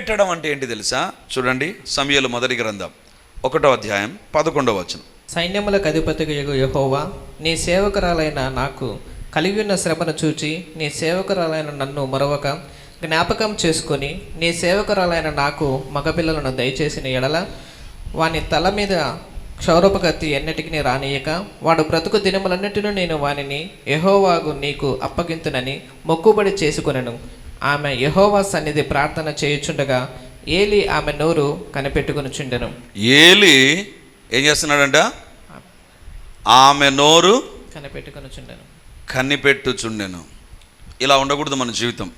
పెట్టడం అంటే ఏంటి తెలుసా? చూడండి సమయలు మొదటి గ్రంథం. ఒకటో అధ్యాయం పదకొండవ వచనం. సైన్యములకు అధిపతికి యహోవా నీ సేవకురాలైన నాకు కలిగి ఉన్న శ్రమను చూచి నీ సేవకురాలైన నన్ను మరొక జ్ఞాపకం చేసుకొని నీ సేవకురాలైన నాకు మగపిల్లలను దయచేసిన ఎడల వాని తల మీద క్షౌరపగతి ఎన్నటికి రానియక వాడు బ్రతుకు దినములన్నిటినూ నేను వానిని ఎహోవాగు నీకు అప్పగింతునని మొక్కుబడి చేసుకొనెను. ఆమె యెహోవా సన్నిధి ప్రార్థన చేయుచుండగా ఏలి ఆమె నోరు కనిపెట్టుకునిచుండెను. ఏలి ఏం చేస్తున్నాడంట? ఆమె నోరు కనిపెట్టుకునిచుండెను. కనిపెట్టుచుండెను. ఇలా ఉండకూడదు మన జీవితం.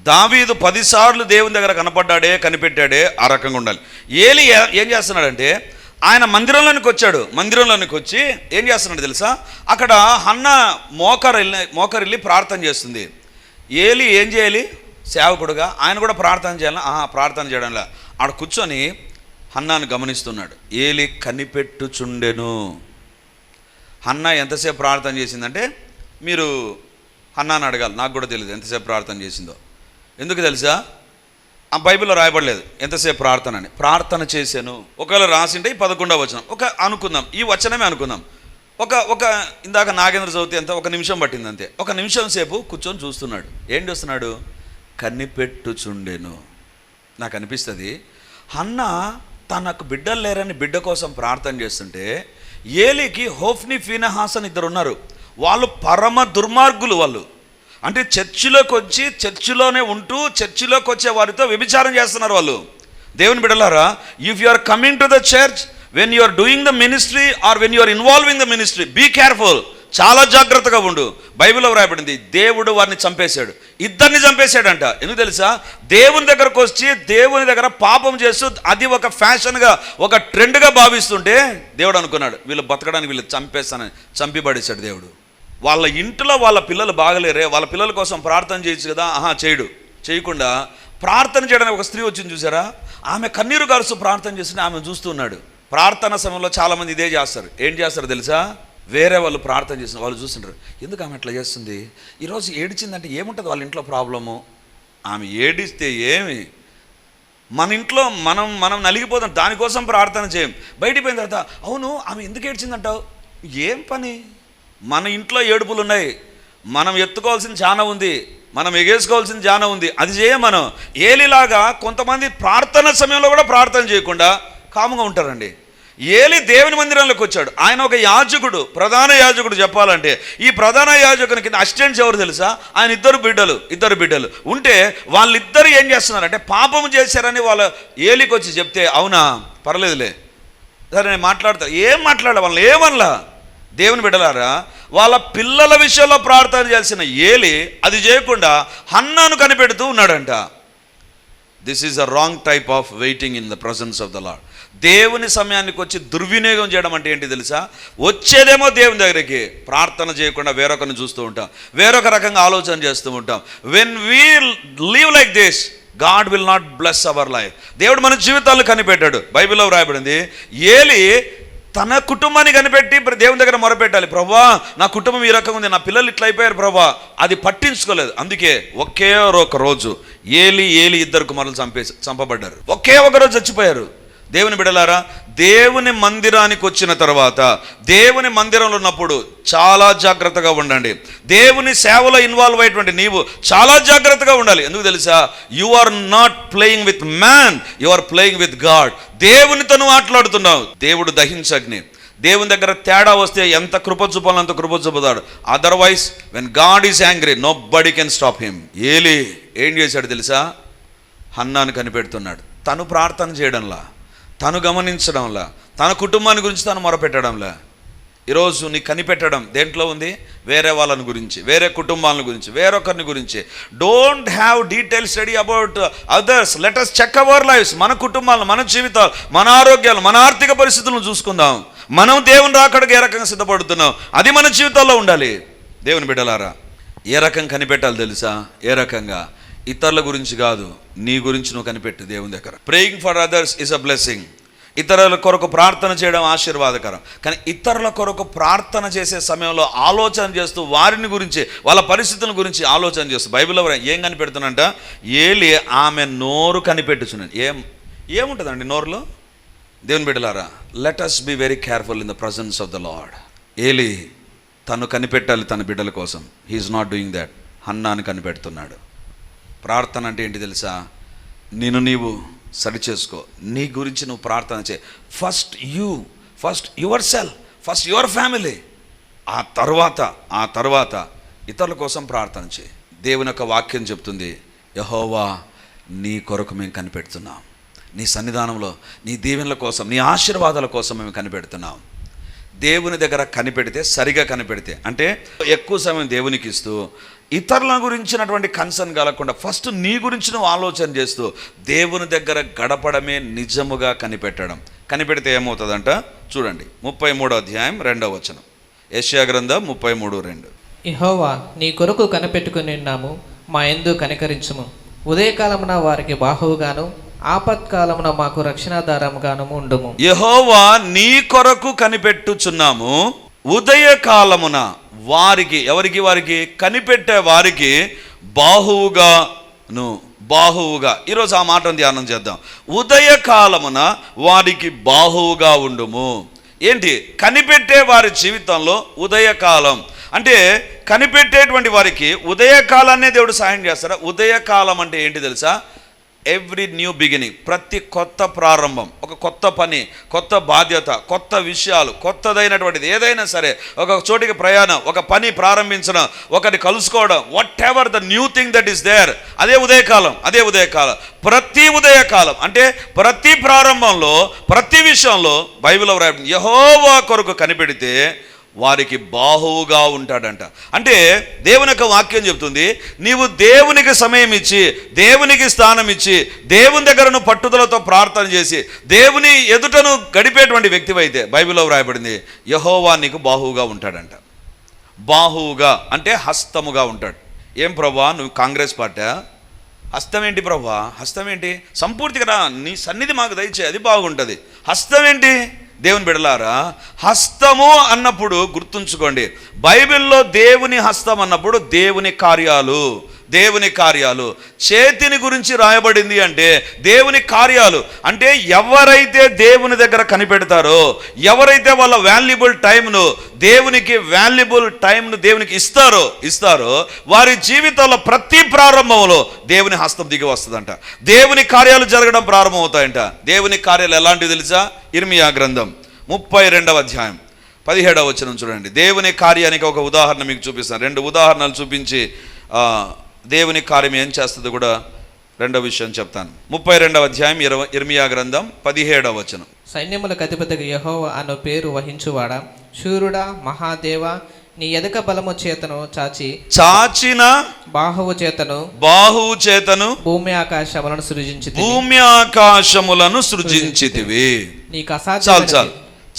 దావీదు పదిసార్లు దేవుని దగ్గర కనపడ్డాడే కనిపెట్టాడే ఆ రకంగా ఉండాలి. ఏలి ఏ- చేస్తున్నాడంటే ఆయన మందిరంలోనికి వచ్చాడు. మందిరంలోనికి వచ్చి ఏం చేస్తున్నాడు తెలుసా? అక్కడ హన్న మోకరిల్లి మోకరిల్లి ప్రార్థన చేస్తుంది. ఏలి ఏం చేయాలి? సేవకుడుగా ఆయన కూడా ప్రార్థన చేయాలి? ఆహా ప్రార్థన చేయడంలా. ఆడ కూర్చొని హన్నాను గమనిస్తున్నాడు. ఏలి కనిపెట్టుచుండెను. హన్నా ఎంతసేపు ప్రార్థన చేసిందంటే మీరు హన్నాను అడగాలి. నాకు కూడా తెలియదు ఎంతసేపు ప్రార్థన చేసిందో. ఎందుకు తెలుసా? ఆ బైబిల్లో రాయబడలేదు ఎంతసేపు ప్రార్థన అని. ప్రార్థన చేశాను. ఒకవేళ రాసింటే ఈ పదకొండవ వచనం. ఒక అనుకుందాం. ఈ వచనమే అనుకుందాం. ఒక ఒక ఇందాక నాగేంద్ర చవితి అంత ఒక నిమిషం పట్టింది అంతే. ఒక నిమిషం సేపు కూర్చొని చూస్తున్నాడు. ఏం చూస్తున్నాడు కనిపెట్టుచుండెను. నాకు అనిపిస్తుంది అన్న తనకు బిడ్డలు లేరని బిడ్డ కోసం ప్రార్థన చేస్తుంటే ఏలికి హోఫ్ని ఫీనహాస్ అని ఇద్దరు ఉన్నారు. వాళ్ళు పరమ దుర్మార్గులు వాళ్ళు. అంటే చర్చిలోకి వచ్చి చర్చిలోనే ఉంటూ చర్చిలోకి వచ్చే వారితో వ్యభిచారం చేస్తున్నారు వాళ్ళు. దేవుని బిడ్డలారా if you are coming to the church when you are doing the ministry or when you are involving the ministry be careful చాలా జాగ్రత్తగా ఉండు. బైబిల్లో వ్రాయబడింది దేవుడు వారిని చంపేశాడు. ఇద్దరిని చంపేశాడంట. ఎందుకు తెలుసా? దేవుని దగ్గరకు వచ్చి దేవుని దగ్గర పాపం చేస్తూ అది ఒక ఫ్యాషన్గా ఒక ట్రెండ్గా భావిస్తుంటే దేవుడు అనుకున్నాడు వీళ్ళు బతకడానికి వీళ్ళు చంపేస్తానని చంపిపడేశాడు దేవుడు. వాళ్ళ ఇంట్లో వాళ్ళ పిల్లలు బాగలేరే వాళ్ళ పిల్లల కోసం ప్రార్థన చేయొచ్చు కదా? ఆహా చేయడు. చేయకుండా ప్రార్థన చేయడానికి ఒక స్త్రీ వచ్చింది చూసారా? ఆమె కన్నీరు గారుస్తూ ప్రార్థన చేసిన ఆమె చూస్తున్నాడు ప్రార్థన సమయంలో చాలామంది ఇదే చేస్తారు. ఏం చేస్తారు తెలుసా? వేరే వాళ్ళు ప్రార్థన చేసిన వాళ్ళు చూస్తుంటారు. ఎందుకు ఆమె అట్లా చేస్తుంది? ఈరోజు ఏడిచిందంటే ఏముంటుంది వాళ్ళ ఇంట్లో ప్రాబ్లము? ఆమె ఏడిస్తే ఏమి? మన ఇంట్లో మనం మనం నలిగిపోతాం. దానికోసం ప్రార్థన చేయం. బయటికి పోయిన తర్వాత అవును ఆమె ఎందుకు ఏడ్చిందంటావు? ఏం పని? మన ఇంట్లో ఏడుపులు ఉన్నాయి మనం ఎత్తుకోవాల్సిన చాలా ఉంది. మనం ఎగేసుకోవాల్సిన చాలా ఉంది. అది చేయం మనం. ఏలిలాగా కొంతమంది ప్రార్థన సమయంలో కూడా ప్రార్థన చేయకుండా కాముగా ఉంటారండి. ఏలి దేవుని మందిరంలోకి వచ్చాడు. ఆయన ఒక యాజకుడు ప్రధాన యాజకుడు చెప్పాలంటే. ఈ ప్రధాన యాజకుని కింద అసిస్టెంట్స్ ఎవరు తెలుసా? ఆయన ఇద్దరు బిడ్డలు ఇద్దరు బిడ్డలు. ఉంటే వాళ్ళిద్దరు ఏం చేస్తున్నారంటే పాపం చేశారని వాళ్ళ ఏలికి వచ్చి చెప్తే అవునా? పర్లేదులే. సరే నేను మాట్లాడతా. ఏం మాట్లాడ వాళ్ళని ఏమనలా? దేవుని బిడ్డలారా వాళ్ళ పిల్లల విషయంలో ప్రార్థన చేయాల్సిన ఏలి అది చేయకుండా హన్నాను కనిపెడుతూ ఉన్నాడంట. This is a wrong type of waiting in the presence of the Lord దేవుని సమయానికి వచ్చి దుర్వినియోగం చేయడం అంటే ఏంటి తెలుసా? వచ్చేదేమో దేవుని దగ్గరికి. ప్రార్థన చేయకుండా వేరొకరిని చూస్తూ ఉంటాం. వేరొక రకంగా ఆలోచన చేస్తూ ఉంటాం. When we leave like this God will not bless our life దేవుడు మన జీవితాలను కనిపెట్టాడు. బైబిల్లో వ్రాయబడింది ఏలి తన కుటుంబాన్ని కనిపెట్టి దేవుని దగ్గర మొరపెట్టాలి. ప్రభా నా కుటుంబం ఈ రకంగా ఉంది. నా పిల్లలు ఇట్లా అయిపోయారు ప్రభా. అది పట్టించుకోలేదు. అందుకే ఒకే ఒక రోజు ఏలి ఏలి ఇద్దరు కుమారులు చంపేసి చంపబడ్డారు. ఒకే ఒక రోజు చచ్చిపోయారు. దేవుని బిడలారా దేవుని మందిరానికి వచ్చిన తర్వాత దేవుని మందిరంలో ఉన్నప్పుడు చాలా జాగ్రత్తగా ఉండండి. దేవుని సేవలో ఇన్వాల్వ్ అయ్యేటువంటి నీవు చాలా జాగ్రత్తగా ఉండాలి. ఎందుకు తెలుసా? You are not playing with man you are playing with God దేవునితో నువ్వు ఆటలాడుతున్నావు. దేవుడు దహించగ్ని. దేవుని దగ్గర తేడా వస్తే ఎంత కృప చూపాలో అంత కృప చూపుతాడు. Otherwise when God is angry nobody can stop him Eli ఏం చేశాడు తెలుసా? హన్నాను కనిపెడుతున్నాడు. తను ప్రార్థన చేయడంలా. తను గమనించడంలా తన కుటుంబాన్ని గురించి తను మొరపెట్టడంలా. ఈరోజు నీ కనిపెట్టడం దేంట్లో ఉంది? వేరే వాళ్ళని గురించి వేరే కుటుంబాలను గురించి వేరొకరిని గురించి. Don't have detail study about others letters check our lifes మన కుటుంబాలను మన జీవితాలు మన ఆరోగ్యాలు మన ఆర్థిక పరిస్థితులను చూసుకుందాం. మనం దేవుని రాకడికి ఏ రకంగా సిద్ధపడుతున్నాం? అది మన జీవితాల్లో ఉండాలి. దేవుని బిడ్డలారా ఏ రకం కనిపెట్టాలి తెలుసా? ఏ రకంగా? ఇతరుల గురించి కాదు నీ గురించి నువ్వు కనిపెట్టు దేవుని దగ్గర. Praying for others is a blessing ఇతరుల కొరకు ప్రార్థన చేయడం ఆశీర్వాదకరం. కానీ ఇతరుల కొరకు ప్రార్థన చేసే సమయంలో ఆలోచన చేస్తూ వారిని గురించి వాళ్ళ పరిస్థితుల గురించి ఆలోచన చేస్తూ. బైబిల్లో ఏం కనిపెడుతున్నంట ఏలి ఆమె నోరు కనిపెట్టుచున్నాను ఏం ఏముంటుందండి నోరులో? దేవుని బిడ్డలారా let us be very careful in the presence of the Lord Eli తను కనిపెట్టాలి తన బిడ్డల కోసం. He is not doing that హన్నాని కనిపెడుతున్నాడు. ప్రార్థన అంటే ఏంటి తెలుసా? నిన్ను నీవు సరిచేసుకో. నీ గురించి నువ్వు ప్రార్థన చే first you first your self first your family ఆ తర్వాత ఆ తర్వాత ఇతరుల కోసం ప్రార్థన చేయి. దేవుని యొక్క వాక్యం చెప్తుంది యహోవా నీ కొరకు మేము కనిపెడుతున్నాం. నీ సన్నిధానంలో నీ దీవెనల కోసం నీ ఆశీర్వాదాల కోసం మేము కనిపెడుతున్నాం. దేవుని దగ్గర కనిపెడితే సరిగా కనిపెడితే అంటే ఎక్కువ సమయం దేవునికి ఇస్తూ ఇతరుల గురించినటువంటి కన్సర్న్ కలగకుండా ఫస్ట్ నీ గురించి నువ్వు ఆలోచన చేస్తూ దేవుని దగ్గర గడపడమే నిజముగా కనిపెట్టడం. కనిపెడితే ఏమవుతుందంట? చూడండి ముప్పై మూడో అధ్యాయం రెండవ వచనం. యశ్యా గ్రంథం ముప్పై మూడు రెండు. యెహోవా నీ కొరకు కనిపెట్టుకుని ఉన్నాము మా ఎందు కనికరించుము. ఉదయకాలమున వారికి బాహువుగాను ఆపత్కాలమున మాకు రక్షణాధారముగాను ఉండుము. యహోవా నీ కొరకు కనిపెట్టుచున్నాము ఉదయకాలమున వారికి ఎవరికి వారికి? కనిపెట్టే వారికి బాహువుగాను బాహువుగా. ఈరోజు ఆ మాటను ధ్యానం చేద్దాం. ఉదయకాలమున వారికి బాహువుగా ఉండుము. ఏంటి? కనిపెట్టే వారి జీవితంలో ఉదయకాలం. అంటే కనిపెట్టేటువంటి వారికి ఉదయకాలాన్నే దేవుడు సాయం చేస్తారా ఉదయకాలం అంటే ఏంటి తెలుసా? ఎవ్రీ న్యూ బిగినింగ్ ప్రతి కొత్త ప్రారంభం ఒక కొత్త పని కొత్త బాధ్యత కొత్త విషయాలు కొత్తదైనటువంటిది ఏదైనా సరే ఒక చోటికి ప్రయాణం ఒక పని ప్రారంభించడం ఒకటి కలుసుకోవడం whatever the new thing that is there అదే ఉదయకాలం అదే ఉదయకాలం ప్రతి ఉదయకాలం అంటే ప్రతి ప్రారంభంలో ప్రతి విషయంలో బైబిల్ యహోవా కొరకు కనిపెడితే వారికి బాహువుగా ఉంటాడంట. అంటే దేవుని యొక్క వాక్యం చెప్తుంది నీవు దేవునికి సమయం ఇచ్చి దేవునికి స్థానం ఇచ్చి దేవుని దగ్గరను పట్టుదలతో ప్రార్థన చేసి దేవుని ఎదుటను గడిపేటువంటి వ్యక్తివైతే బైబిల్లో వ్రాయబడింది యహోవా నీకు బాహువుగా ఉంటాడంట. బాహువుగా అంటే హస్తముగా ఉంటాడు. ఏం ప్రభా? నువ్వు కాంగ్రెస్ పార్టీ హస్తం ఏంటి ప్రభా? హస్తం ఏంటి? సంపూర్తిగా రా నీ సన్నిధి మాకు దయచే అది బాగుంటుంది. హస్తం ఏంటి? దేవుని బిడలారా హస్తము అన్నప్పుడు గుర్తుంచుకోండి. బైబిల్లో దేవుని హస్తం అన్నప్పుడు దేవుని కార్యాలు. దేవుని కార్యాలు. చేతిని గురించి రాయబడింది అంటే దేవుని కార్యాలు. అంటే ఎవరైతే దేవుని దగ్గర కనిపెడతారో ఎవరైతే వాళ్ళ వాల్యుబుల్ టైంను దేవునికి వాల్యుబుల్ టైంను దేవునికి ఇస్తారో ఇస్తారో వారి జీవితంలో ప్రతి ప్రారంభంలో దేవుని హస్తం దిగి వస్తుందంట. దేవుని కార్యాలు జరగడం ప్రారంభమవుతాయంట. దేవుని కార్యాలు ఎలాంటివి తెలుసా? ఇర్మియా గ్రంథం ముప్పై రెండవ అధ్యాయం పదిహేడవ వచనం చూడండి. దేవుని కార్యానికి ఒక ఉదాహరణ మీకు చూపిస్తాను. రెండు ఉదాహరణలు చూపించి దేవుని కార్యం ఏం చేస్తుందో కూడా రెండవ విషయం చెప్తాను. ముప్పై రెండవ అధ్యాయం ఇరవై ఇర్మియా గ్రంథం పదిహేడవ వచనం. సైన్యములకు అధిపతికి యహోవ అను పేరు వహించువాడా. శూరుడా మహాదేవ నీ ఎదక బలము చేతను చాచి చాచిన బాహువు చేతను బాహువు చేతను భూమి ఆకాశములను సృజించి భూమి ఆకాశములను సృజించితివి. నీకు చాలు అసాధ్యమైనది. చాలు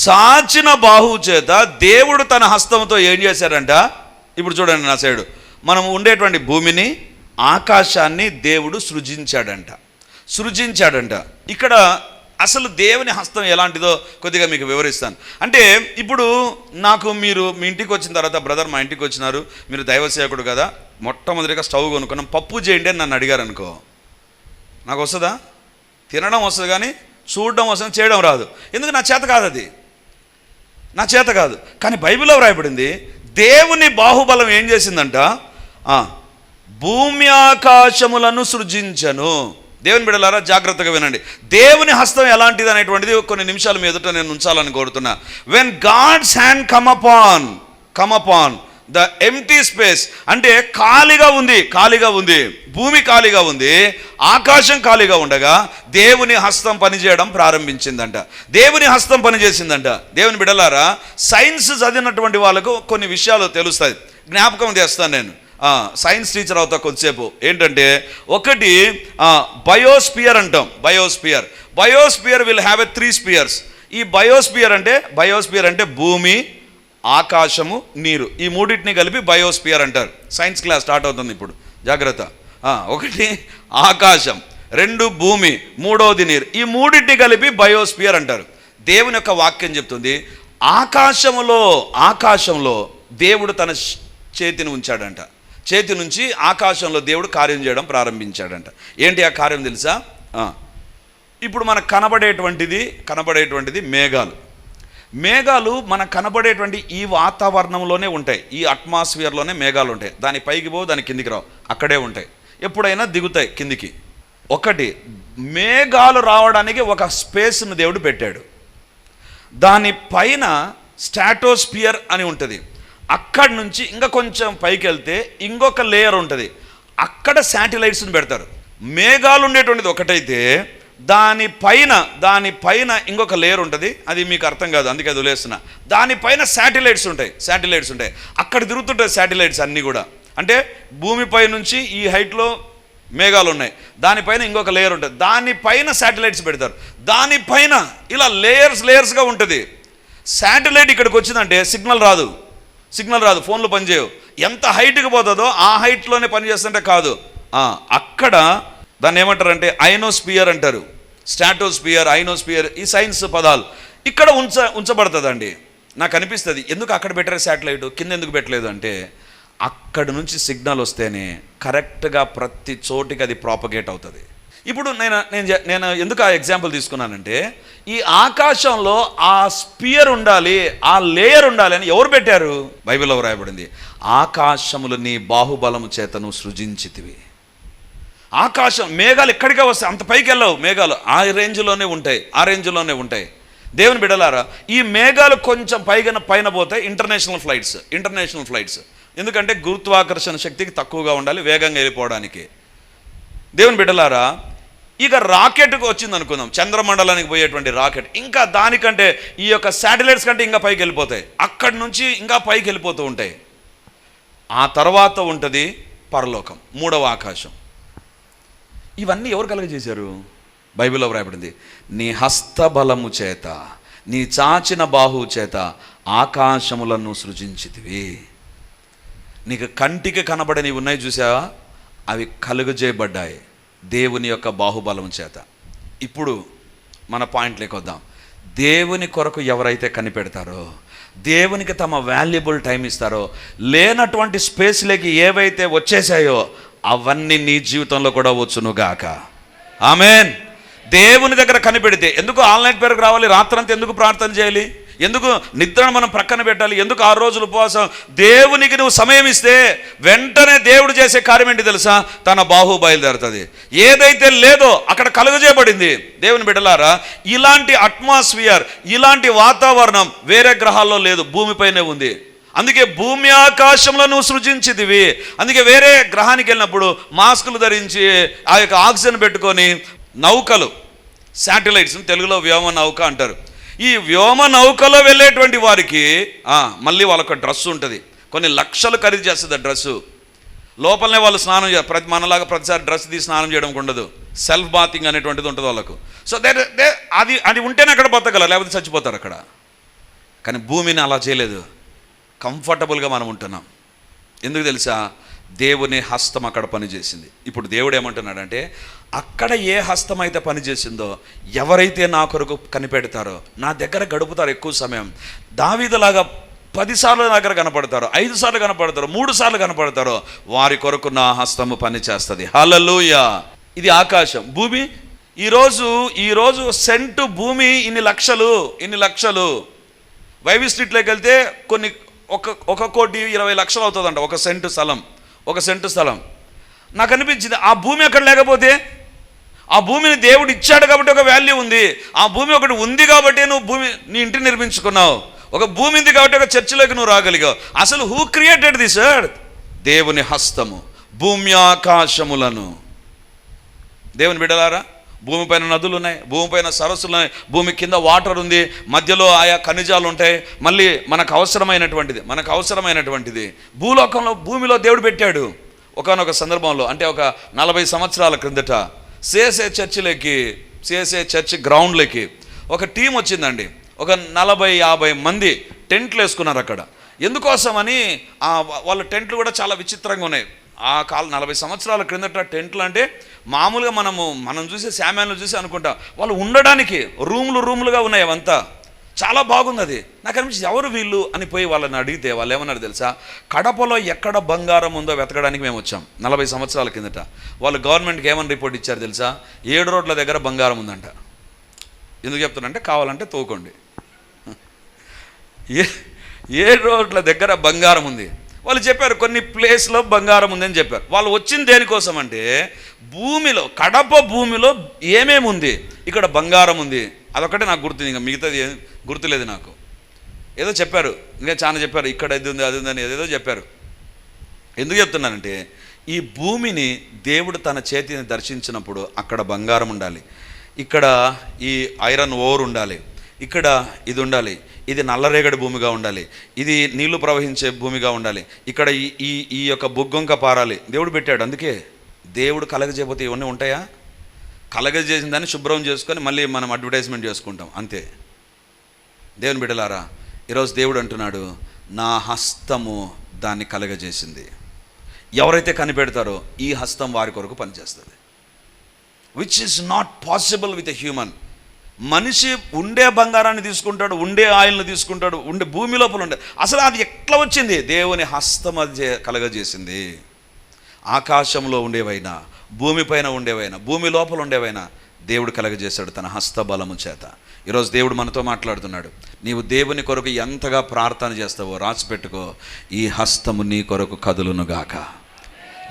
చాచిన బాహువు చేత దేవుడు తన హస్తంతో ఏం చేశాడంట? ఇప్పుడు చూడండి నా సైడు. మనం ఉండేటువంటి భూమిని ఆకాశాన్ని దేవుడు సృజించాడంట. సృజించాడంట. ఇక్కడ అసలు దేవుని హస్తం ఎలాంటిదో కొద్దిగా మీకు వివరిస్తాను. అంటే ఇప్పుడు నాకు మీరు మీ ఇంటికి వచ్చిన తర్వాత బ్రదర్ మా ఇంటికి వచ్చినారు. మీరు దైవసేవకుడు కదా. మొట్టమొదటిగా స్టవ్ కొనుక్కున్నాం. పప్పు చేయండి అని నన్ను అడిగారు అనుకో నాకు వస్తుందా? తినడం వస్తుంది కానీ చూడడం వస్తుంది చేయడం రాదు. ఎందుకు? నా చేత కాదు అది. నా చేత కాదు. కానీ బైబిల్లో వ్రాయబడింది దేవుని బాహుబలం ఏం చేసిందంట? భూమి ఆకాశములను సృజించను. దేవుని బిడలారా జాగ్రత్తగా వినండి. దేవుని హస్తం ఎలాంటిది అనేటువంటిది కొన్ని నిమిషాలు మీ ఎదుట నేను ఉంచాలని కోరుతున్నా. When God's hand come upon come upon the empty space అంటే ఖాళీగా ఉంది ఖాళీగా ఉంది భూమి ఖాళీగా ఉంది ఆకాశం ఖాళీగా ఉండగా దేవుని హస్తం పనిచేయడం ప్రారంభించిందంట. దేవుని హస్తం పనిచేసిందంట. దేవుని బిడలారా సైన్స్ చదివినటువంటి వాళ్ళకు కొన్ని విషయాలు తెలుస్తాయి. జ్ఞాపకం చేస్తాను నేను. సైన్స్ టీచర్ అవుతా కొద్దిసేపు. ఏంటంటే ఒకటి బయోస్పియర్ అంటాం. Biosphere biosphere will have a three spheres ఈ బయోస్పియర్ అంటే బయోస్పియర్ అంటే భూమి ఆకాశము నీరు. ఈ మూడింటిని కలిపి బయోస్పియర్ అంటారు. సైన్స్ క్లాస్ స్టార్ట్ అవుతుంది ఇప్పుడు. జాగ్రత్త. ఒకటి ఆకాశం. రెండు భూమి. మూడవది నీరు. ఈ మూడింటిని కలిపి బయోస్పియర్ అంటారు. దేవుని యొక్క వాక్యం చెప్తుంది ఆకాశములో ఆకాశంలో దేవుడు తన చేతిని ఉంచాడంట. చేతి నుంచి ఆకాశంలో దేవుడు కార్యం చేయడం ప్రారంభించాడంట. ఏంటి ఆ కార్యం తెలుసా? ఇప్పుడు మనకు కనబడేటువంటిది కనబడేటువంటిది మేఘాలు. మేఘాలు మనకు కనబడేటువంటి ఈ వాతావరణంలోనే ఉంటాయి. ఈ అట్మాస్ఫియర్లోనే మేఘాలు ఉంటాయి. దాని పైకి పోవు దాని కిందికి రావు. అక్కడే ఉంటాయి. ఎప్పుడైనా దిగుతాయి కిందికి. ఒకటి మేఘాలు రావడానికి ఒక స్పేస్ను దేవుడు పెట్టాడు. దాని పైన స్టాటోస్పియర్ అని ఉంటుంది. అక్కడి నుంచి ఇంకా కొంచెం పైకి వెళ్తే ఇంకొక లేయర్ ఉంటుంది. అక్కడ శాటిలైట్స్ని పెడతారు. మేఘాలు ఉండేటువంటిది ఒకటైతే దానిపైన దానిపైన ఇంకొక లేయర్ ఉంటుంది. అది మీకు అర్థం కాదు అందుకే అది వదిలేస్తున్నా. దానిపైన శాటిలైట్స్ ఉంటాయి శాటిలైట్స్ ఉంటాయి. అక్కడ తిరుగుతుంటాయి శాటిలైట్స్ అన్నీ కూడా. అంటే భూమిపై నుంచి ఈ హైట్లో మేఘాలు ఉన్నాయి. దానిపైన ఇంకొక లేయర్ ఉంటుంది. దానిపైన శాటిలైట్స్ పెడతారు. దానిపైన ఇలా లేయర్స్ లేయర్స్గా ఉంటుంది. శాటిలైట్ ఇక్కడికి వచ్చిందంటే సిగ్నల్ రాదు. సిగ్నల్ రాదు ఫోన్లు పనిచేయవు ఎంత హైట్కి పోతుందో ఆ హైట్లోనే పనిచేస్తుంటే కాదు. అక్కడ దాన్ని ఏమంటారంటే ఐనోస్పియర్ అంటారు. స్టాటోస్పియర్ ఐనోస్పియర్ ఈ సైన్స్ పదాలు. ఇక్కడ ఉంచ ఉంచబడుతుందండి. నాకు అనిపిస్తుంది ఎందుకు అక్కడ పెట్టారు శాటిలైట్? కింద ఎందుకు పెట్టలేదు అంటే అక్కడ నుంచి సిగ్నల్ వస్తేనే కరెక్ట్గా ప్రతి చోటికి అది ప్రాపగేట్ అవుతుంది. ఇప్పుడు నేను నేను నేను ఎందుకు ఆ ఎగ్జాంపుల్ తీసుకున్నానంటే ఈ ఆకాశంలో ఆ స్పియర్ ఉండాలి ఆ లేయర్ ఉండాలి అని ఎవరు పెట్టారు? బైబిల్లో వ్రాయబడింది. ఆకాశములు నీ బాహుబలము చేతను సృజించితివి. ఆకాశం మేఘాలు ఎక్కడికే వస్తాయి? అంత పైకి వెళ్ళవు మేఘాలు. ఆ రేంజ్లోనే ఉంటాయి ఆ రేంజ్లోనే ఉంటాయి. దేవుని బిడలారా ఈ మేఘాలు కొంచెం పైగా పైన పోతాయి ఇంటర్నేషనల్ ఫ్లైట్స్ ఇంటర్నేషనల్ ఫ్లైట్స్ ఎందుకంటే గురుత్వాకర్షణ శక్తికి తక్కువగా ఉండాలి వేగంగా వెళ్ళిపోవడానికి. దేవుని బిడ్డలారా ఇక రాకెట్కి వచ్చింది అనుకుందాం. చంద్రమండలానికి పోయేటువంటి రాకెట్. ఇంకా దానికంటే ఈ యొక్క శాటిలైట్స్ కంటే ఇంకా పైకి వెళ్ళిపోతాయి. అక్కడి నుంచి ఇంకా పైకి వెళ్ళిపోతూ ఉంటాయి. ఆ తర్వాత ఉంటుంది పరలోకం మూడవ ఆకాశం. ఇవన్నీ ఎవరు కలుగజేశారు బైబిల్లో వ్రాయబడింది. నీ హస్తబలము చేత నీ చాచిన బాహువు చేత ఆకాశములను సృజించితివి. నీకు కంటికి కనబడని ఉన్నాయి చూసావా? అవి కలుగజేయబడ్డాయి. దేవుని యొక్క బాహుబలం చేత. ఇప్పుడు మన పాయింట్లోకి వద్దాం. దేవుని కొరకు ఎవరైతే కనిపెడతారో దేవునికి తమ వాల్యుబుల్ టైం ఇస్తారో లేనటువంటి స్పేస్లోకి ఏవైతే వచ్చేసాయో అవన్నీ నీ జీవితంలో కూడా వచ్చునుగాక. ఆమెన్. దేవుని దగ్గర కనిపెడితే ఎందుకు ఆన్లైన్ పేరుకు రావాలి? రాత్రంతా ఎందుకు ప్రార్థన చేయాలి? ఎందుకు నిద్రను మనం ప్రక్కన పెట్టాలి? ఎందుకు ఆరు రోజులు ఉపవాసం? దేవునికి నువ్వు సమయం ఇస్తే వెంటనే దేవుడు చేసే కార్యం ఏంటి తెలుసా? తన బాహు బయలుదేరుతుంది. ఏదైతే లేదో అక్కడ కలుగజేయబడింది. దేవుని బిడ్డలారా ఇలాంటి అట్మాస్ఫియర్ ఇలాంటి వాతావరణం వేరే గ్రహాల్లో లేదు భూమిపైనే ఉంది. అందుకే భూమి ఆకాశంలో నువ్వు సృజించిదివి అందుకే వేరే గ్రహానికి వెళ్ళినప్పుడు మాస్కులు ధరించి ఆ యొక్క ఆక్సిజన్ పెట్టుకొని నౌకలు శాటిలైట్స్ తెలుగులో వ్యోమ నౌక అంటారు. ఈ వ్యోమ నౌకలో వెళ్ళేటువంటి వారికి మళ్ళీ వాళ్ళొక డ్రెస్ ఉంటుంది. కొన్ని లక్షలు ఖరీదు చేస్తుంది ఆ డ్రెస్సు. లోపలనే వాళ్ళు స్నానం చే ప్రతి మనలాగా ప్రతిసారి డ్రెస్ తీసి స్నానం చేయడం ఉండదు. సెల్ఫ్ బాతింగ్ అనేటువంటిది ఉంటుంది వాళ్ళకు. సో దే దే అది అది ఉంటేనే అక్కడ బతకగలరు లేకపోతే చచ్చిపోతారు అక్కడ. కానీ భూమిని అలా చేయలేదు. కంఫర్టబుల్గా మనం ఉంటున్నాం. ఎందుకు తెలుసా? దేవుని హస్తం అక్కడ పనిచేసింది. ఇప్పుడు దేవుడు ఏమంటున్నాడంటే అక్కడ ఏ హస్తం అయితే పనిచేసిందో ఎవరైతే నా కొరకు కనిపెడతారో నా దగ్గర గడుపుతారు ఎక్కువ సమయం. దావీదులాగా పదిసార్లు నా దగ్గర కనపడతారు ఐదు సార్లు కనపడతారు మూడు సార్లు కనపడతారు వారి కొరకు నా హస్తము పనిచేస్తుంది. హల్లెలూయ! ఇది ఆకాశం. భూమి ఈరోజు ఈరోజు సెంటు భూమి ఇన్ని లక్షలు ఇన్ని లక్షలు. వైవి స్ట్రీట్లోకి వెళ్తే కొన్ని ఒక ఒక కోటి ఇరవై లక్షలు అవుతుందంట ఒక సెంటు స్థలం. ఒక సెంటు స్థలం. నాకు అనిపించింది ఆ భూమి అక్కడ లేకపోతే? ఆ భూమిని దేవుడు ఇచ్చాడు కాబట్టి ఒక వాల్యూ ఉంది. ఆ భూమి ఒకటి ఉంది కాబట్టి నువ్వు భూమి నీ ఇంటిని నిర్మించుకున్నావు. ఒక భూమి ఉంది కాబట్టి ఒక చర్చిలోకి నువ్వు రాగలిగావు. అసలు హూ క్రియేటెడ్ దిస్ ఎర్త్ దేవుని హస్తము భూమి ఆకాశములను దేవుని బిడ్డలారా భూమిపైన నదులు ఉన్నాయి భూమిపైన సరస్సులు ఉన్నాయి భూమి కింద వాటర్ ఉంది మధ్యలో ఆయా ఖనిజాలు ఉంటాయి. మళ్ళీ మనకు అవసరమైనటువంటిది మనకు అవసరమైనటువంటిది. భూలోకంలో భూమిలో దేవుడు పెట్టాడు. ఒకనొక సందర్భంలో అంటే ఒక నలభై సంవత్సరాల క్రిందట సిఎస్ఏ చర్చిలోకి సిఎస్ఏ చర్చ్ గ్రౌండ్లోకి ఒక టీం వచ్చిందండి. ఒక నలభై యాభై మంది టెంట్లు వేసుకున్నారు అక్కడ. ఎందుకోసమని వాళ్ళ టెంట్లు కూడా చాలా విచిత్రంగా ఉన్నాయి. ఆ కాలం నలభై సంవత్సరాల క్రిందట టెంట్లు అంటే మామూలుగా మనము మనం చూసే శామ్యాన్లు చూసి అనుకుంటాం వాళ్ళు ఉండడానికి రూములు రూములుగా ఉన్నాయి అవంతా. చాలా బాగుంది అది. నాకు అనిపించింది ఎవరు వీళ్ళు అని పోయి వాళ్ళని అడిగితే వాళ్ళు ఏమన్నారు తెలుసా? కడపలో ఎక్కడ బంగారం ఉందో వెతకడానికి మేము వచ్చాం నలభై సంవత్సరాల కిందట. వాళ్ళు గవర్నమెంట్కి ఏమని రిపోర్ట్ ఇచ్చారు తెలుసా? ఏడు రోడ్ల దగ్గర బంగారం ఉందంట. ఎందుకు చెప్తున్నానంటే కావాలంటే తోకోండి. ఏ ఏడు రోడ్ల దగ్గర బంగారం ఉంది? వాళ్ళు చెప్పారు కొన్ని ప్లేస్లో బంగారం ఉందని చెప్పారు. వాళ్ళు వచ్చింది దేనికోసం అంటే భూమిలో కడప భూమిలో ఏమేమి ఉంది? ఇక్కడ బంగారం ఉంది. అదొకటే నాకు గుర్తుంది ఇంకా మిగతాది ఏం గుర్తులేదు నాకు. ఏదో చెప్పారు ఇంకా చాలా చెప్పారు ఇక్కడ ఇది ఉంది అది ఉందని ఏదేదో చెప్పారు. ఎందుకు చెప్తున్నానంటే ఈ భూమిని దేవుడు తన చేతిని దర్శించినప్పుడు అక్కడ బంగారం ఉండాలి. ఇక్కడ ఈ ఐరన్ ఓర్ ఉండాలి. ఇక్కడ ఇది ఉండాలి. ఇది నల్లరేగడి భూమిగా ఉండాలి. ఇది నీళ్ళు ప్రవహించే భూమిగా ఉండాలి. ఇక్కడ ఈ ఈ ఈ యొక్క బుగ్గొంక పారాలి. దేవుడు పెట్టాడు. అందుకే దేవుడు కలగజేయబోతే ఇవన్నీ ఉంటాయా? కలగజేసిన దాన్ని శుభ్రం చేసుకొని మళ్ళీ మనం అడ్వర్టైజ్మెంట్ చేసుకుంటాం. అంతే. దేవుని బిడ్డలారా ఈరోజు దేవుడు అంటున్నాడు నా హస్తము దాన్ని కలగజేసింది. ఎవరైతే కనిపెడతారో ఈ హస్తం వారి కొరకు పనిచేస్తుంది. Which is not possible with a human మనిషి ఉండే బంగారాన్ని తీసుకుంటాడు ఉండే ఆయిల్ని తీసుకుంటాడు ఉండే భూమి లోపల ఉండే. అసలు అది ఎట్లా వచ్చింది? దేవుని హస్తం అది కలగజేసింది. ఆకాశంలో ఉండేవైనా భూమిపైన ఉండేవైనా భూమి లోపల ఉండేవైనా దేవుడు కలగజేశాడు తన హస్తబలము చేత. ఈరోజు దేవుడు మనతో మాట్లాడుతున్నాడు. నీవు దేవుని కొరకు ఎంతగా ప్రార్థన చేస్తావో రాసి పెట్టుకో ఈ హస్తము నీ కొరకు కదులునుగాక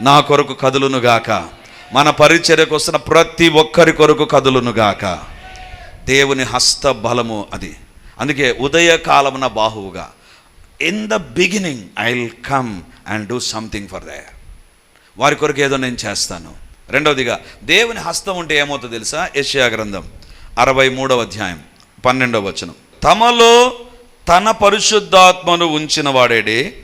నా కొరకు కదులునుగాక మన పరిచర్యకు వస్తున్న ప్రతి ఒక్కరి కొరకు కదులునుగాక దేవుని హస్త బలము అది. అందుకే ఉదయకాలమున బాహువుగా in the beginning I will come and do something for their వారి కొరకు ఏదో నేను చేస్తాను. రెండవదిగా దేవుని హస్తం ఉంటే ఏమవుతుందో తెలుసా? ఏషియా గ్రంథం అరవై మూడవ అధ్యాయం పన్నెండవ వచనం. తమలో తన పరిశుద్ధాత్మను ఉంచిన వాడేడే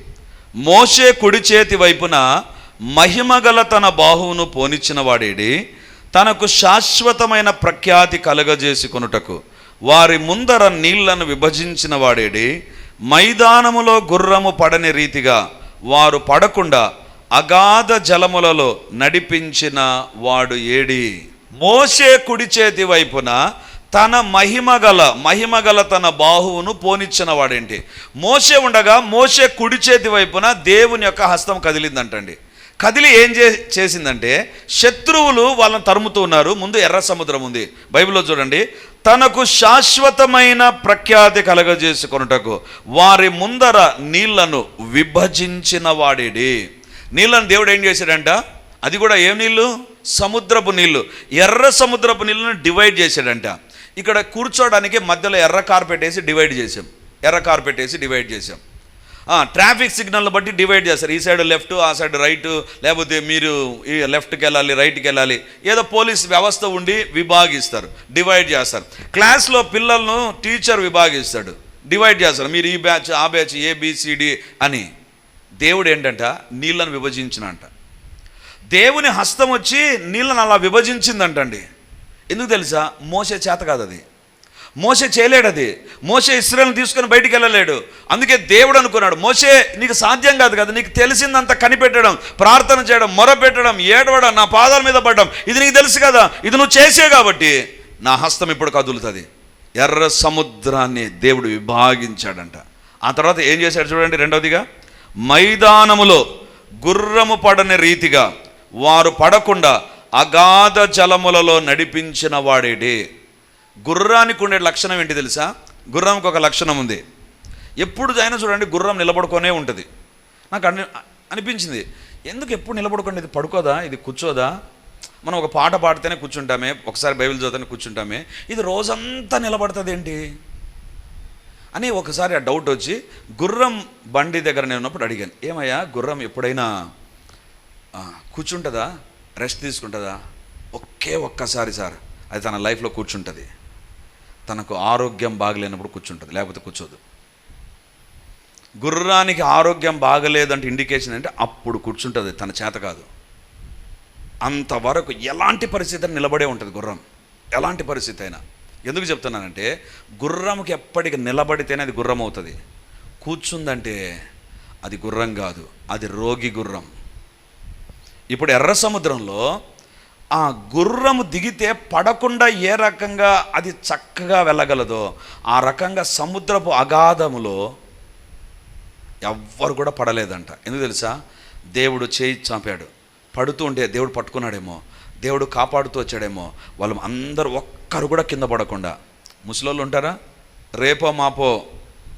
మోషే కుడి చేతి వైపున మహిమగల తన బాహువును పోనిచ్చిన వాడేడి తనకు శాశ్వతమైన ప్రఖ్యాతి కలగజేసుకొనుటకు వారి ముందర నీళ్ళను విభజించిన వాడేడి మైదానములో గుర్రము పడని రీతిగా వారు పడకుండా అగాధ జలములలో నడిపించిన వాడు ఏడి. మోసే కుడి చేతి వైపున తన మహిమగల మహిమగల తన బాహువును పోనిచ్చిన వాడేంటి? మోసే ఉండగా మోసే కుడి చేతి వైపున దేవుని యొక్క హస్తం కదిలిందంటండి. కదిలి ఏం చే చేసిందంటే శత్రువులు వాళ్ళని తరుముతూ ఉన్నారు. ముందు ఎర్ర సముద్రం ఉంది. బైబిల్లో చూడండి. తనకు శాశ్వతమైన ప్రఖ్యాతి కలగజేసుకొనుటకు వారి ముందర నీళ్ళను విభజించిన వాడేడి. నీళ్ళను దేవుడు ఏం చేశాడంట? అది కూడా ఏం నీళ్ళు సముద్రపు నీళ్ళు ఎర్ర సముద్రపు నీళ్ళను డివైడ్ చేశాడంట. ఇక్కడ కూర్చోడానికి మధ్యలో ఎర్ర కార్పెట్ వేసి డివైడ్ చేసాం ఎర్ర కార్పెట్ వేసి డివైడ్ చేసాం ట్రాఫిక్ సిగ్నల్ని బట్టి డివైడ్ చేస్తారు. ఈ సైడ్ లెఫ్ట్ ఆ సైడ్ రైట్ లేకపోతే మీరు ఈ లెఫ్ట్కి వెళ్ళాలి రైట్కి వెళ్ళాలి. ఏదో పోలీస్ వ్యవస్థ ఉండి విభాగిస్తారు డివైడ్ చేస్తారు. క్లాస్లో పిల్లలను టీచర్ విభాగిస్తాడు డివైడ్ చేస్తారు. మీరు ఈ బ్యాచ్ ఆ బ్యాచ్ ఏబిసిడి అని. దేవుడు ఏంటంట? నీళ్ళను విభజించినంట. దేవుని హస్తం వచ్చి నీళ్ళను అలా విభజించిందంటండి. ఎందుకు తెలుసా? మోసే చేత కాదు అది. మోసే చేయలేడు అది. మోసే ఇస్రాయల్ని తీసుకొని బయటికి వెళ్ళలేడు. అందుకే దేవుడు అనుకున్నాడు మోసే నీకు సాధ్యం కాదు కదా నీకు తెలిసిందంత కనిపెట్టడం ప్రార్థన చేయడం మొరపెట్టడం ఏడవడం నా పాదాల మీద పడడం ఇది నీకు తెలుసు కదా ఇది నువ్వు చేసే కాబట్టి. నా హస్తం ఇప్పుడు కదులుతుంది. ఎర్ర సముద్రాన్ని దేవుడు విభాగించాడంట. ఆ తర్వాత ఏం చేశాడు చూడండి రెండవదిగా మైదానములో గుర్రము పడని రీతిగా వారు పడకుండా అగాధ జలములలో నడిపించిన వాడేడే గుర్రానికి ఉండే లక్షణం ఏంటి తెలుసా? గుర్రంకి ఒక లక్షణం ఉంది. ఎప్పుడు అయినా చూడండి గుర్రం నిలబడుకొనే ఉంటుంది. నాకు అని అనిపించింది. ఎందుకు ఎప్పుడు నిలబడుకోండి? ఇది పడుకోదా? ఇది కూర్చోదా? మనం ఒక పాట పాడితేనే కూర్చుంటామే ఒకసారి బైబిల్ చదివితేనే కూర్చుంటామే. ఇది రోజంతా నిలబడుతుంది ఏంటి అని ఒకసారి ఆ డౌట్ వచ్చి గుర్రం బండి దగ్గర నేను ఉన్నప్పుడు అడిగాను. ఏమయ్యా గుర్రం ఎప్పుడైనా కూర్చుంటుందా? రెస్ట్ తీసుకుంటుందా? ఒకే ఒక్కసారి సార్ అది తన లైఫ్లో కూర్చుంటుంది. తనకు ఆరోగ్యం బాగలేనప్పుడు కూర్చుంటుంది లేకపోతే కూర్చోదు. గుర్రానికి ఆరోగ్యం బాగలేదంటే ఇండికేషన్ అంటే అప్పుడు కూర్చుంటుంది తన చేత కాదు. అంతవరకు ఎలాంటి పరిస్థితి నిలబడే ఉంటుంది గుర్రం. ఎలాంటి పరిస్థితి అయినా. ఎందుకు చెప్తున్నానంటే గుర్రంకి ఎప్పటికి నిలబడితేనే అది గుర్రం అవుతుంది. కూర్చుందంటే అది గుర్రం కాదు అది రోగి గుర్రం. ఇప్పుడు ఎర్ర సముద్రంలో ఆ గుర్రము దిగితే పడకుండా ఏ రకంగా అది చక్కగా వెళ్ళగలదో ఆ రకంగా సముద్రపు అగాధములో ఎవ్వరు కూడా పడలేదంట. ఎందుకు తెలుసా? దేవుడు చేయి చాపాడు. పడుతూ ఉంటే దేవుడు పట్టుకున్నాడేమో దేవుడు కాపాడుతూ వచ్చాడేమో వాళ్ళు అందరూ ఒక్కరు కూడా కింద పడకుండా. ముసలోళ్ళు ఉంటారా? రేపో మాపో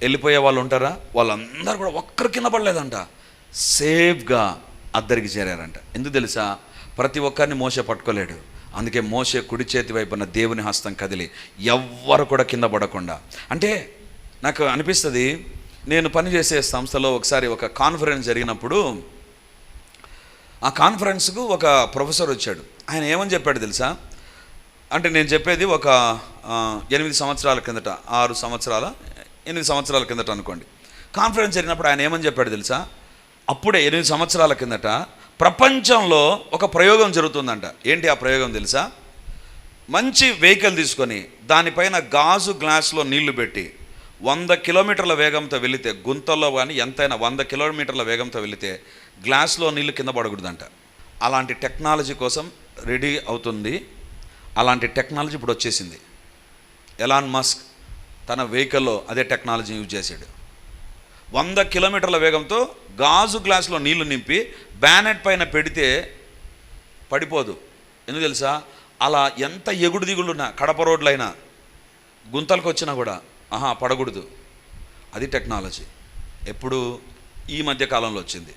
వెళ్ళిపోయే వాళ్ళు ఉంటారా? వాళ్ళందరూ కూడా ఒక్కరు కింద పడలేదంట. సేఫ్గా అద్దరికి చేరారంట. ఎందుకు తెలుసా? ప్రతి ఒక్కరిని మోసే పట్టుకోలేడు. అందుకే మోసే కుడి చేతి వైపున దేవుని హస్తం కదిలి ఎవ్వరు కూడా కింద పడకుండా. అంటే నాకు అనిపిస్తుంది నేను పనిచేసే సంస్థలో ఒకసారి ఒక కాన్ఫరెన్స్ జరిగినప్పుడు ఆ కాన్ఫరెన్స్కు ఒక ప్రొఫెసర్ వచ్చాడు. ఆయన ఏమని చెప్పాడు తెలుసా? అంటే నేను చెప్పేది ఒక ఎనిమిది సంవత్సరాల కిందట ఆరు సంవత్సరాల ఎనిమిది సంవత్సరాల కిందట అనుకోండి. కాన్ఫరెన్స్ జరిగినప్పుడు ఆయన ఏమని చెప్పాడు తెలుసా? అప్పుడే ఎనిమిది సంవత్సరాల కిందట ప్రపంచంలో ఒక ప్రయోగం జరుగుతుందంట. ఏంటి ఆ ప్రయోగం తెలుసా? మంచి వెహికల్ తీసుకొని దానిపైన గాజు గ్లాస్లో నీళ్ళు పెట్టి వంద కిలోమీటర్ల వేగంతో వెళితే గుంతల్లో కానీ ఎంతైనా వంద కిలోమీటర్ల వేగంతో వెళితే గ్లాస్లో నీళ్ళు కింద పడకూడదంట. అలాంటి టెక్నాలజీ కోసం రెడీ అవుతుంది. అలాంటి టెక్నాలజీ ఇప్పుడు వచ్చేసింది. ఎలాన్ మస్క్ తన వెహికల్లో అదే టెక్నాలజీ యూజ్ చేశాడు. వంద కిలోమీటర్ల వేగంతో గాజు గ్లాసులో నీళ్ళు నింపి బ్యానెట్ పైన పెడితే పడిపోదు. ఎందుకు తెలుసా? అలా ఎంత ఎగుడు దిగులున్నా కడప రోడ్లైనా గుంతలకు వచ్చినా కూడా ఆహా పడకూడదు. అది టెక్నాలజీ. ఎప్పుడు ఈ మధ్య కాలంలో వచ్చింది.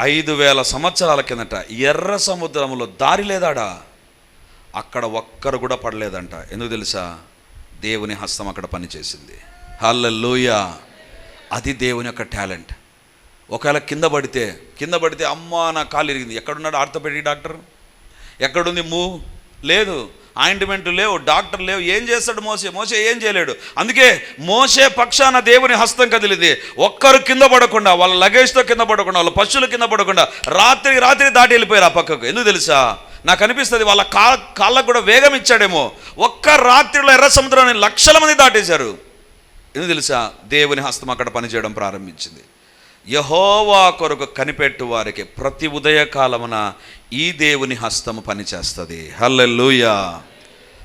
ఐదు వేల సంవత్సరాల కిందట ఎర్ర సముద్రంలో దారి లేదాడా? అక్కడ ఒక్కరు కూడా పడలేదంట. ఎందుకు తెలుసా? దేవుని హస్తం అక్కడ పనిచేసింది. హల్లెలూయ! అది దేవుని యొక్క టాలెంట్. ఒకవేళ కింద పడితే కింద పడితే అమ్మా నా కాలు ఇరిగింది. ఎక్కడున్నాడు ఆర్థోపెడిక్ డాక్టర్? ఎక్కడుంది మూ? లేదు. ఆయింట్మెంట్ లేవు డాక్టర్ లేవు. ఏం చేస్తాడు మోసే? మోసే ఏం చేయలేడు. అందుకే మోసే పక్షాన దేవుని హస్తం కదిలింది. ఒక్కరు కింద పడకుండా వాళ్ళ లగేజ్తో కింద పడకుండా వాళ్ళ పశువులు కింద పడకుండా రాత్రి రాత్రి దాటి వెళ్ళిపోయారు ఆ పక్కకు. ఎందుకు తెలుసా? నాకు అనిపిస్తుంది వాళ్ళ కా కాళ్ళకు కూడా వేగం ఇచ్చాడేమో. ఒక్క రాత్రిలో ఎర్ర సముద్రాన్ని లక్షల మంది దాటేశారు. ఎందుకు తెలుసా? దేవుని హస్తం అక్కడ పనిచేయడం ప్రారంభించింది. యహోవా కొరకు కనిపెట్టు వారికి ప్రతి ఉదయకాలమున ఈ దేవుని హస్తము పనిచేస్తుంది. హల్లెలూయా.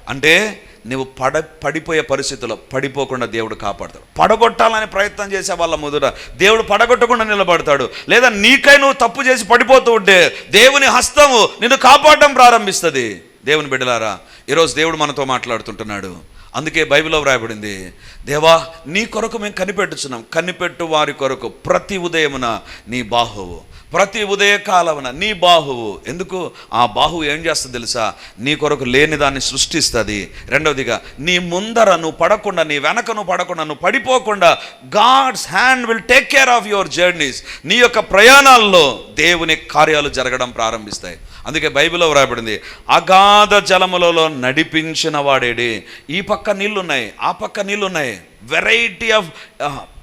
అంటే నువ్వు పడ పడిపోయే పరిస్థితుల్లో పడిపోకుండా దేవుడు కాపాడతాడు. పడగొట్టాలని ప్రయత్నం చేసే వాళ్ళ ముదుట దేవుడు పడగొట్టకుండా నిలబడతాడు. లేదా నీకై నువ్వు తప్పు చేసి పడిపోతూ ఉంటే దేవుని హస్తము నిన్ను కాపాడడం ప్రారంభిస్తుంది. దేవుని బిడ్డలారా ఈరోజు దేవుడు మనతో మాట్లాడుతుంటున్నాడు. అందుకే బైబిల్లో వ్రాయబడింది దేవా నీ కొరకు మేము కనిపెట్టుచున్నాం. కనిపెట్టు వారి కొరకు. ప్రతి ఉదయమున నీ బాహువు. ప్రతి ఉదయకాలమున నీ బాహువు. ఎందుకు? ఆ బాహువు ఏం చేస్తుంది తెలుసా? నీ కొరకు లేని దాన్ని సృష్టిస్తుంది. రెండవదిగా నీ ముందర నువ్వు పడకుండా నీ వెనక నువ్వు పడకుండా నువ్వు పడిపోకుండా God's hand will take care of your journeys నీ యొక్క ప్రయాణాల్లో దేవుని కార్యాలు జరగడం ప్రారంభిస్తాయి. అందుకే బైబిల్లో వ్రాయబడింది అగాధ జలములలో నడిపించిన వాడేడి. ఈ పక్క నీళ్ళున్నాయి ఆ పక్క నీళ్ళున్నాయి. వెరైటీ ఆఫ్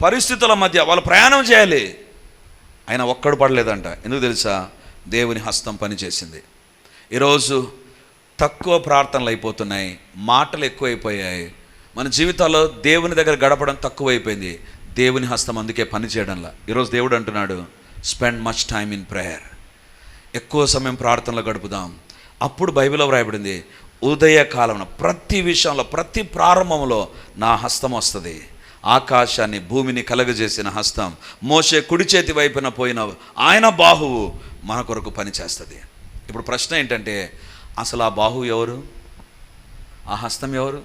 పరిస్థితుల మధ్య వాళ్ళు ప్రయాణం చేయాలి. ఆయన ఒక్కడు పడలేదంట. ఎందుకు తెలుసా? దేవుని హస్తం పనిచేసింది ఈరోజు తక్కువ ప్రార్థనలు అయిపోతున్నాయి మాటలు ఎక్కువైపోయాయి. మన జీవితాల్లో దేవుని దగ్గర గడపడం తక్కువైపోయింది. దేవుని హస్తం అందుకే పని చేయడంలా. ఈరోజు దేవుడు అంటున్నాడు spend much time in prayer ఎక్కువ సమయం ప్రార్థనలో గడుపుదాం. అప్పుడు బైబిల్లో వ్రాయబడింది ఉదయకాలంలో ప్రతి విషయంలో ప్రతి ప్రారంభంలో నా హస్తం వస్తుంది. ఆకాశాన్ని భూమిని కలగజేసిన హస్తం మోసే కుడి చేతి వైపున పోయిన ఆయన బాహువు మన కొరకు పనిచేస్తుంది ఇప్పుడు ప్రశ్న ఏంటంటే అసలు ఆ బాహువు ఎవరు? ఆ హస్తం ఎవరు?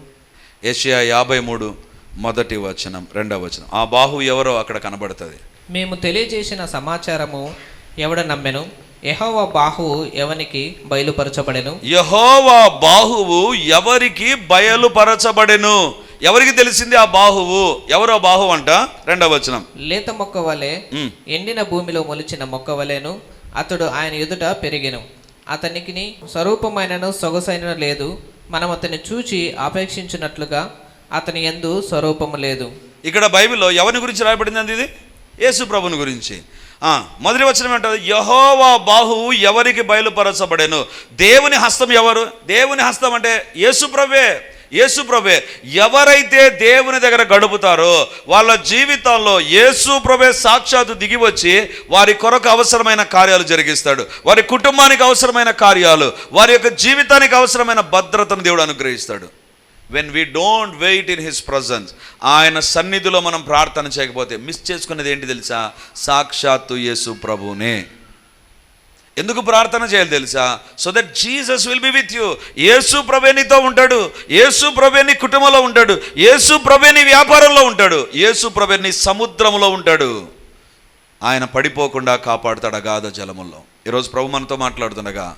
ఏషియా యాభై మూడు మొదటి వచనం రెండవ వచనం. ఆ బాహువు ఎవరో అక్కడ కనబడుతుంది. మేము తెలియజేసిన సమాచారము ఎవడ నమ్మెను? యెహోవా బాహువు ఎవనికి బయలుపరచబడెను? యహోవా బాహువు ఎవరికి బయలుపరచబడెను? ఎవరికి తెలిసింది ఆ బాహువు? ఎవరో బాహువు అంట? రెండవ వచనం. లేత మొక్క వలె. ఎండిన భూమిలో మొలిచిన మొక్క వలెను అతడు ఆయన ఎదుట పెరిగెను. అతనికి స్వరూపమైనను సొగసైన లేదు. మనం అతన్ని చూచి ఆపేక్షించినట్లుగా అతని యందు స్వరూపము లేదు. ఇక్కడ బైబిల్లో ఎవరి గురించి రాయబడింది ఇది? యేసు ప్రభుని గురించి. మొదటి వచ్చిన ఏంటో యహోవా బాహువు ఎవరికి బయలుపరచబడేను? దేవుని హస్తం ఎవరు? దేవుని హస్తం అంటే యేసు యేసుప్రభే ఎవరైతే దేవుని దగ్గర గడుపుతారో వాళ్ళ జీవితంలో యేసు ప్రభే సాక్షాత్తు దిగి వచ్చి వారి కొరకు అవసరమైన కార్యాలు జరిగిస్తాడు. వారి కుటుంబానికి అవసరమైన కార్యాలు వారి యొక్క జీవితానికి అవసరమైన భద్రతను దేవుడు అనుగ్రహిస్తాడు. When we don't wait in his presence ఆయన సన్నిధిలో మనం ప్రార్థన చేయకపోతే మిస్ చేసుకునేది ఏంటి తెలుసా? సాక్షాత్తు యేసు ప్రభునే. ఎందుకు ప్రార్థన చేయాలి తెలుసా? So that Jesus will be with you యేసు ప్రభేనితో ఉంటాడు. యేసు ప్రభేని కుటుంబంలో ఉంటాడు. యేసు ప్రభేని వ్యాపారంలో ఉంటాడు. యేసు ప్రభేని సముద్రంలో ఉంటాడు. ఆయన పడిపోకుండా కాపాడుతాడు అగాధ జలముల్లో? ఈరోజు ప్రభు మనతో మాట్లాడుతుండగా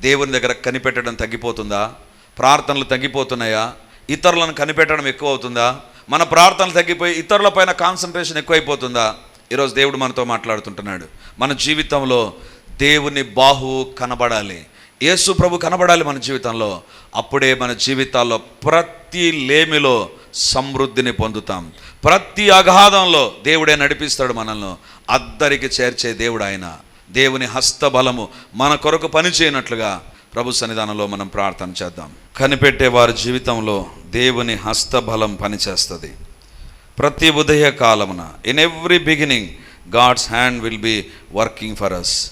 దేవుని దగ్గర కనిపెట్టడం తగ్గిపోతుందా? ప్రార్థనలు తగ్గిపోతున్నాయా? ఇతరులను కనిపెట్టడం ఎక్కువ అవుతుందా మన ప్రార్థనలు తగ్గిపోయి ఇతరుల పైన కాన్సన్ట్రేషన్ ఎక్కువైపోతుందా? ఈరోజు దేవుడు మనతో మాట్లాడుతుంటున్నాడు. మన జీవితంలో దేవుని బాహువు కనబడాలి. యేసు ప్రభు కనబడాలి మన జీవితంలో. అప్పుడే మన జీవితాల్లో ప్రతి లేమిలో సమృద్ధిని పొందుతాం. ప్రతి అగాధంలో దేవుడే నడిపిస్తాడు మనల్ని. అద్దరికి చేర్చే దేవుడు ఆయన. దేవుని హస్తబలము మన కొరకు పనిచేయనట్లుగా ప్రభు సన్నిధానంలో మనం ప్రార్థన చేద్దాం. కనిపెట్టే వారి జీవితంలో దేవుని హస్తబలం పనిచేస్తుంది. ప్రతి ఉదయ కాలమున in every beginning God's hand will be working for us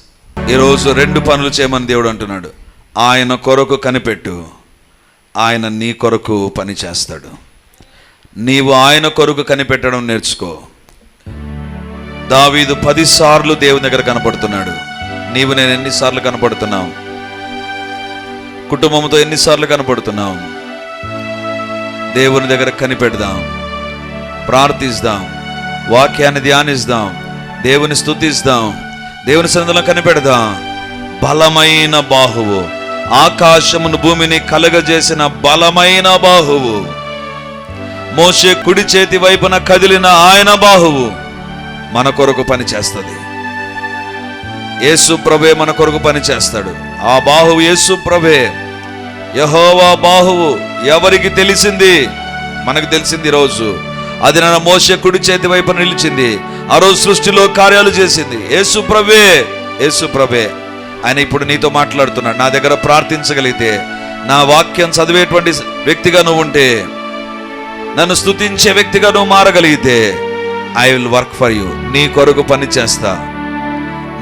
ఈరోజు రెండు పనులు చేయమని దేవుడు అంటున్నాడు. ఆయన కొరకు కనిపెట్టు. ఆయన నీ కొరకు పని చేస్తాడు. నీవు ఆయన కొరకు కనిపెట్టడం నేర్చుకో. దావీదు పదిసార్లు దేవుని దగ్గర కనపడుతున్నాడు. నీవు నేను ఎన్నిసార్లు కనపడుతున్నావు? కుటుంబంతో ఎన్నిసార్లు కనపడుతున్నాం. దేవుని దగ్గర కనిపెడదాం. ప్రార్థిస్తాం. వాక్యాన్ని ధ్యానిస్తాం. దేవుని స్థుతిస్తాం దేవుని సన్నిధిలో కనిపెడదాం. బలమైన బాహువు. ఆకాశమును భూమిని కలగజేసిన బలమైన బాహువు. మోసే కుడి చేతి వైపున కదిలిన ఆయన బాహువు మన కొరకు పని చేస్తుంది యేసు ప్రభే మన కొరకు పని చేస్తాడు ఆ బాహువు యేసు ప్రభే. యహోవా బాహువు ఎవరికి తెలిసింది? మనకు తెలిసింది ఈ రోజు. అది నన్ను మోస కుడి చేతి వైపు నిలిచింది. ఆ రోజు సృష్టిలో కార్యాలు చేసింది. యేసు ప్రభే యేసు ప్రభే. ఆయన ఇప్పుడు నీతో మాట్లాడుతున్నాడు. నా దగ్గర ప్రార్థించగలిగితే నా వాక్యం చదివేటువంటి వ్యక్తిగా నువ్వు ఉంటే నన్ను స్తుతించే వ్యక్తిగా నువ్వు మారగలిగితే I will work for you నీ కొరకు పని చేస్తా.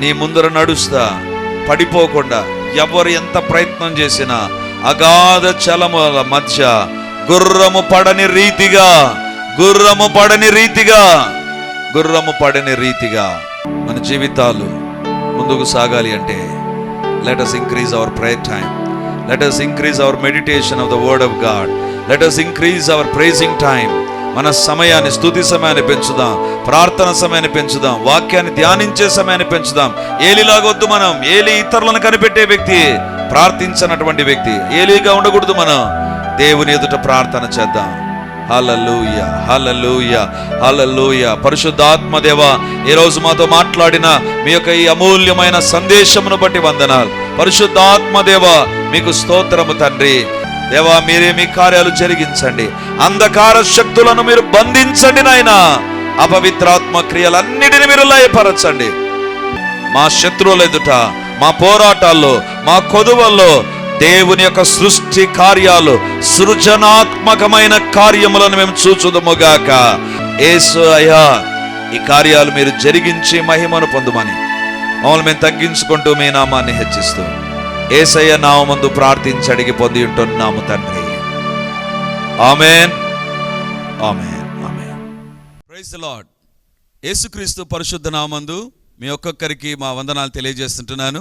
నీ ముందర నడుస్తా. పడిపోకుండా ఎవరు ఎంత ప్రయత్నం చేసినా అగాధ చలముల మధ్య గుర్రము పడని రీతిగా గుర్రము పడని రీతిగా గుర్రము పడని రీతిగా మన జీవితాలు ముందుకు సాగాలి అంటే let us increase our prayer time let us increase our meditation of the word of God let us increase our praising time మన సమయాన్ని స్తుతి సమయాన్ని పెంచుదాం ప్రార్థన సమయాన్ని పెంచుదాం వాక్యాన్ని ధ్యానించే సమయాన్ని పెంచుదాం. ఏలిలాగొద్దు మనం ఏలి ఇతరులను కనిపెట్టే వ్యక్తి. ప్రార్థించనటువంటి వ్యక్తి. ఏలీగా ఉండకూడదు మనం. దేవుని ఎదుట ప్రార్థన చేద్దాం. హలలుయ హలలుయ హలలుయ పరిశుద్ధాత్మ దేవ ఈ రోజు మాతో మాట్లాడిన మీ యొక్క ఈ అమూల్యమైన సందేశమును బట్టి వందనాలు. పరిశుద్ధాత్మ దేవ మీకు స్తోత్రము తండ్రి. దేవా మీరే మీ కార్యాలు జరిగించండి. అంధకార శక్తులను మీరు బంధించండి నాయన. అపవిత్రాత్మ క్రియలన్నిటిని మీరు లయపరచండి. మా శత్రువుల ఎదుట మా పోరాటాల్లో మా కొదువల్లో దేవుని యొక్క సృష్టి కార్యాలు సృజనాత్మకమైన కార్యములను మేము చూచుదముగాక ఏసు అయ్యా ఈ కార్యాలు మీరు జరిగించి మహిమను పొందుమని మమ్మల్ని మేము తగ్గించుకుంటూ మీ నామాన్ని హెచ్చిస్తూ ఏసయ్య నామందు ప్రార్థించి అడిగి పొంది ఉంటున్నాము తండ్రి. Amen. Amen. Amen. Praise Lord యేసుక్రీస్తు పరిశుద్ధ నామందు మీ ఒక్కొక్కరికి మా వందనాలు తెలియజేస్తుంటున్నాను.